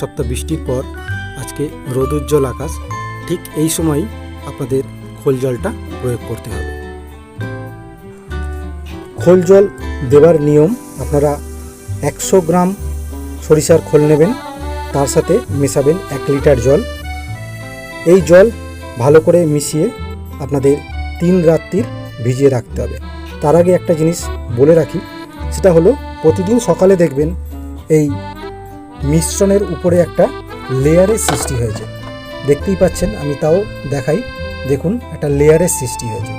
সপ্তাহ বৃষ্টির পর আজকে রোদুজ্জ্বল আকাশ। ঠিক এই সময় আপনাদের খোল জলটা প্রয়োগ করতে হবে। খোল জল দেওয়ার নিয়ম আপনারা একশো গ্রাম সরিষার খোল নেবেন, তার সাথে মেশাবেন এক লিটার জল। এই জল ভালো করে মিশিয়ে আপনাদের তিন রাত্রির ভিজিয়ে রাখতে হবে। তার আগে একটা জিনিস বলে রাখি, সেটা হলো প্রতিদিন সকালে দেখবেন এই মিশ্রণের উপরে একটা লেয়ারের সৃষ্টি হয়েছে। দেখতেই পাচ্ছেন, আমি তাও দেখাই। দেখুন, একটা লেয়ারের সৃষ্টি হয়েছে।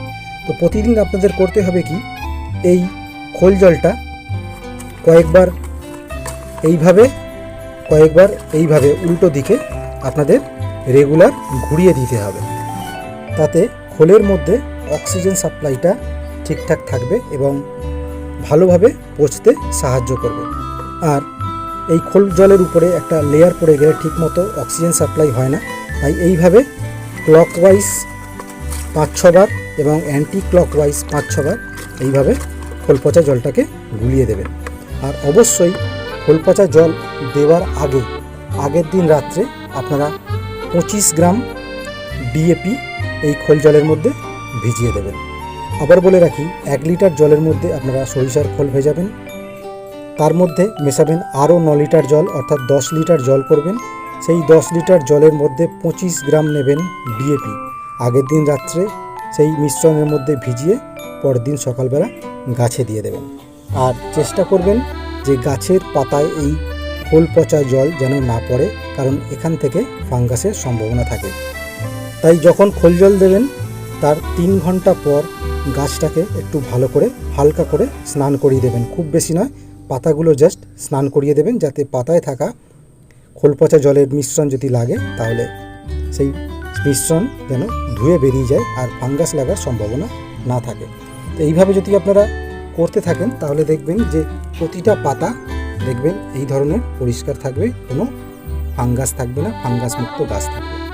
তো প্রতিদিন আপনাদের করতে হবে কি, এই খোল জলটা কয়েকবার এইভাবে কয়েকবার এইভাবে উল্টো দিকে আপনাদের রেগুলার ঘুরিয়ে দিতে হবে। তাতে খোলের মধ্যে অক্সিজেন সাপ্লাইটা ঠিকঠাক থাকবে এবং ভালোভাবে পচতে সাহায্য করবে। আর এই খোল জলের উপরে একটা লেয়ার পড়ে গেলে ঠিকমতো অক্সিজেন সাপ্লাই হয় না। তাই এইভাবে ক্লকওয়াইজ পাঁচ ছবার এবং অ্যান্টি ক্লকওয়াইজ পাঁচ ছবার এইভাবে খোল পচা জলটাকে গুলিয়ে দেবেন আর অবশ্যই খোল পচা জল দেওয়ার আগে, আগের দিন রাত্রে আপনারা পঁচিশ গ্রাম ডিএপি এই খোল জলের মধ্যে ভিজিয়ে দেবেন। আবার বলে রাখি, এক লিটার জলের মধ্যে আপনারা সরিষার খোল ভেজাবেন তার মধ্যে মেশাবেন আরও ন লিটার জল, অর্থাৎ দশ লিটার জল করবেন। সেই দশ লিটার জলের মধ্যে পঁচিশ গ্রাম নেবেন ডিএপি আগের দিন রাত্রে সেই মিশ্রণের মধ্যে ভিজিয়ে পরের দিন সকালবেলা গাছে দিয়ে দেবেন। আর চেষ্টা করবেন যে গাছের পাতায় এই খোল পচা জল যেন না পড়ে, কারণ এখান থেকে ফাঙ্গাসের সম্ভাবনা থাকে। তাই যখন খোল জল দেবেন, তার তিন ঘণ্টা পর গাছটাকে একটু ভালো করে, হালকা করে স্নান করিয়ে দেবেন। খুব বেশি নয় পাতাগুলো জাস্ট স্নান করিয়ে দেবেন যাতে পাতায় থাকা খোল পচা জলের মিশ্রণ যদি লাগে, তাহলে সেই মিশ্রণ যেন ধুয়ে বেরিয়ে যায় আর ফাঙ্গাস লাগার সম্ভাবনা না থাকে। তো এইভাবে যদি আপনারা করতে থাকেন, তাহলে দেখবেন যে প্রতিটা পাতা দেখবেন এই ধরনের পরিষ্কার থাকবে, কোনো ফাঙ্গাস থাকবে না ফাঙ্গাস মুক্ত গাছ থাকবে।